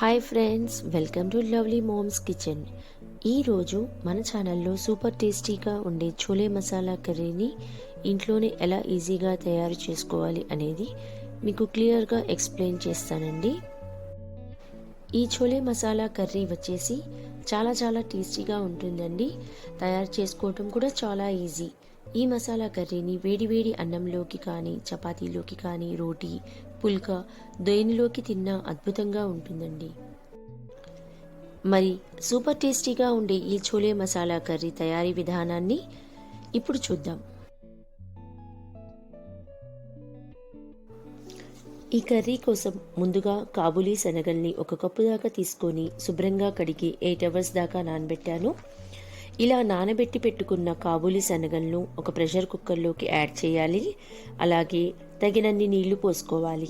Hi friends welcome to lovely mom's kitchen. ఈరోజు మన ఛానల్లో సూపర్ టేస్టీగా ఉండే చోలే మసాలా కర్రీని ఇంట్లోనే ఎలా ఈజీగా తయారు చేసుకోవాలి అనేది మీకు క్లియర్గా ఎక్స్ప్లెయిన్ చేస్తానండి. ఈ చోలే మసాలా కర్రీ వచ్చేసి చాలా చాలా టేస్టీగా ఉంటుందండి. తయారు చేసుకోవటం కూడా చాలా ఈజీ. ఈ మసాలా కర్రీని వేడివేడి అన్నంలోకి కానీ చపాతీలోకి కానీ రోటీ పుల్కా దేనిలోకి తిన్నా అద్భుతంగా ఉంటుందండి. మరి సూపర్ టేస్టీగా ఉండే ఈ చోలే మసాలా కర్రీ తయారీ విధానాన్ని ఇప్పుడు చూద్దాం. ఈ కర్రీ కోసం ముందుగా కాబూలీ శనగల్ని ఒక కప్పు దాకా తీసుకొని శుభ్రంగా కడిగి ఎయిట్ అవర్స్ దాకా నానబెట్టాను. ఇలా నానబెట్టి పెట్టుకున్న కాబూలి శనగలను ఒక ప్రెషర్ కుక్కర్లోకి యాడ్ చేయాలి. అలాగే తగినన్ని నీళ్ళు పోసుకోవాలి.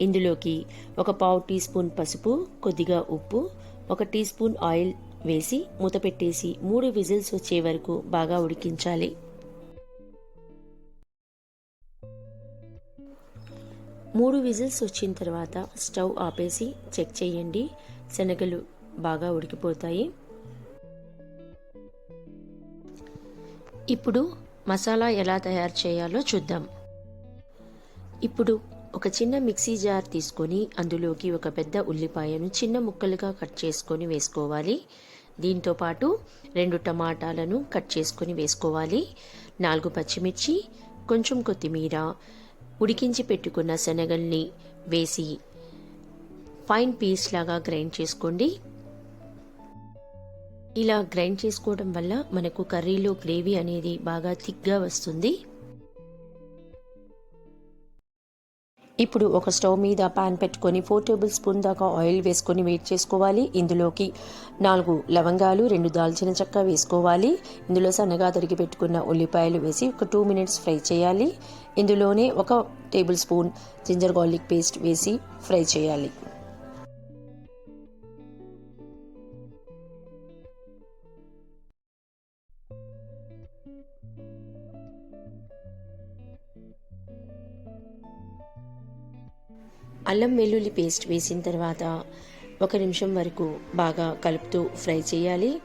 ఇందులోకి ఒక పావు టీ స్పూన్ పసుపు కొద్దిగా ఉప్పు ఒక టీ స్పూన్ ఆయిల్ వేసి మూత పెట్టేసి మూడు విజిల్స్ వచ్చే వరకు బాగా ఉడికించాలి. మూడు విజిల్స్ వచ్చిన తర్వాత స్టవ్ ఆపేసి చెక్ చేయండి. శనగలు బాగా ఉడికిపోతాయి. ఇప్పుడు మసాలా ఎలా తయారు చేయాలో చూద్దాం. ఇప్పుడు ఒక చిన్న మిక్సీ జార్ తీసుకొని అందులోకి ఒక పెద్ద ఉల్లిపాయను చిన్న ముక్కలుగా కట్ చేసుకొని వేసుకోవాలి. దీంతో పాటు రెండు టమాటాలను కట్ చేసుకొని వేసుకోవాలి. నాలుగు పచ్చిమిర్చి కొంచెం కొత్తిమీర ఉడికించి పెట్టుకున్న శనగల్ని వేసి ఫైన్ పీస్ లాగా గ్రైండ్ చేసుకోండి. ఇలా గ్రైండ్ చేసుకోవడం వల్ల మనకు కర్రీలో గ్రేవీ అనేది బాగా థిక్గా వస్తుంది. ఇప్పుడు ఒక స్టవ్ మీద పాన్ పెట్టుకొని ఫోర్ టేబుల్ స్పూన్ దాకా ఆయిల్ వేసుకొని వేట్ చేసుకోవాలి. ఇందులోకి నాలుగు లవంగాలు రెండు దాల్చిన చెక్క వేసుకోవాలి. ఇందులో సన్నగా తరిగి పెట్టుకున్న ఉల్లిపాయలు వేసి ఒక టూ మినిట్స్ ఫ్రై చేయాలి. ఇందులోనే ఒక tablespoon ginger garlic paste వేసి ఫ్రై చేయాలి. అల్లం వెల్లుల్లి పేస్ట్ వేసిన తర్వాత ఒక నిమిషం వరకు బాగా కలుపుతూ ఫ్రై చేయాలి.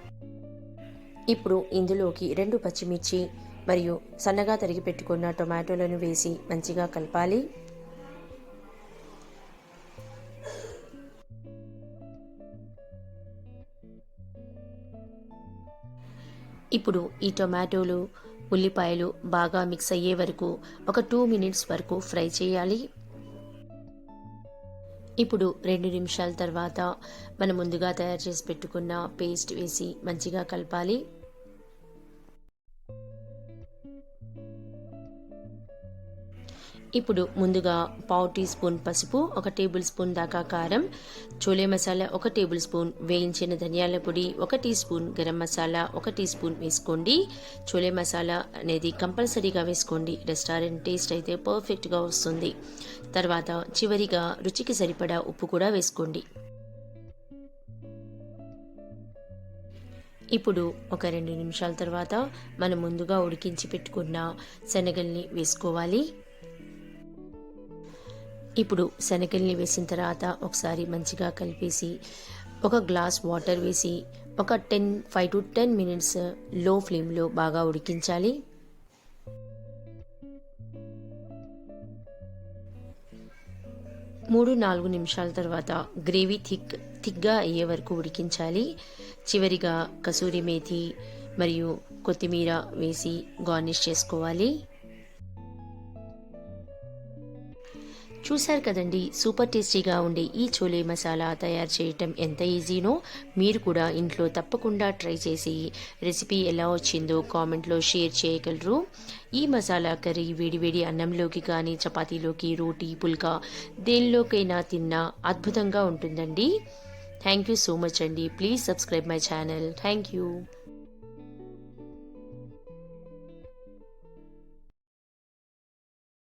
ఇప్పుడు ఇందులోకి రెండు పచ్చిమిర్చి మరియు సన్నగా తరిగి పెట్టుకున్న టొమాటోలను వేసి మంచిగా కలపాలి. ఇప్పుడు ఈ టొమాటోలు ఉల్లిపాయలు బాగా మిక్స్ అయ్యే వరకు ఒక టూ మినిట్స్ వరకు ఫ్రై చేయాలి. ఇప్పుడు రెండు నిమిషాల తర్వాత మనం ముందుగా తయారు చేసి పెట్టుకున్న పేస్ట్ వేసి మంచిగా కలపాలి. ఇప్పుడు ముందుగా పావు టీ స్పూన్ పసుపు ఒక టేబుల్ స్పూన్ దాకా కారం చోలే మసాలా ఒక టేబుల్ స్పూన్ వేయించిన ధనియాల పొడి ఒక టీ స్పూన్ గరం మసాలా ఒక టీ స్పూన్ వేసుకోండి. చోలే మసాలా అనేది కంపల్సరీగా వేసుకోండి. రెస్టారెంట్ టేస్ట్ అయితే పర్ఫెక్ట్గా వస్తుంది. తర్వాత చివరిగా రుచికి సరిపడా ఉప్పు కూడా వేసుకోండి. ఇప్పుడు ఒక రెండు నిమిషాల తర్వాత మనం ముందుగా ఉడికించి పెట్టుకున్న శనగల్ని వేసుకోవాలి. ఇప్పుడు శనగల్ని వేసిన తర్వాత ఒకసారి మంచిగా కలిపేసి ఒక గ్లాస్ వాటర్ వేసి ఒక టెన్ ఫైవ్ టు టెన్ మినిట్స్లో ఫ్లేమ్లో బాగా ఉడికించాలి. మూడు నాలుగు నిమిషాల తర్వాత గ్రేవీ థిక్ థిక్గా అయ్యే వరకు ఉడికించాలి. చివరిగా కసూరి మేథి మరియు కొత్తిమీర వేసి గార్నిష్ చేసుకోవాలి. చూశారు కదండి. సూపర్ టేస్టీగా ఉండే ఈ చోలే మసాలా తయారు చేయటం ఎంత ఈజీనో మీరు కూడా ఇంట్లో తప్పకుండా ట్రై చేసి రెసిపీ ఎలా వచ్చిందో కామెంట్లో షేర్ చేయగలరు. ఈ మసాలా కర్రీ వేడివేడి అన్నంలోకి కానీ చపాతీలోకి రోటీ పుల్కా దేనిలోకైనా తిన్నా అద్భుతంగా ఉంటుందండి. థ్యాంక్ యూ సో మచ్ అండి. Please subscribe my channel thank you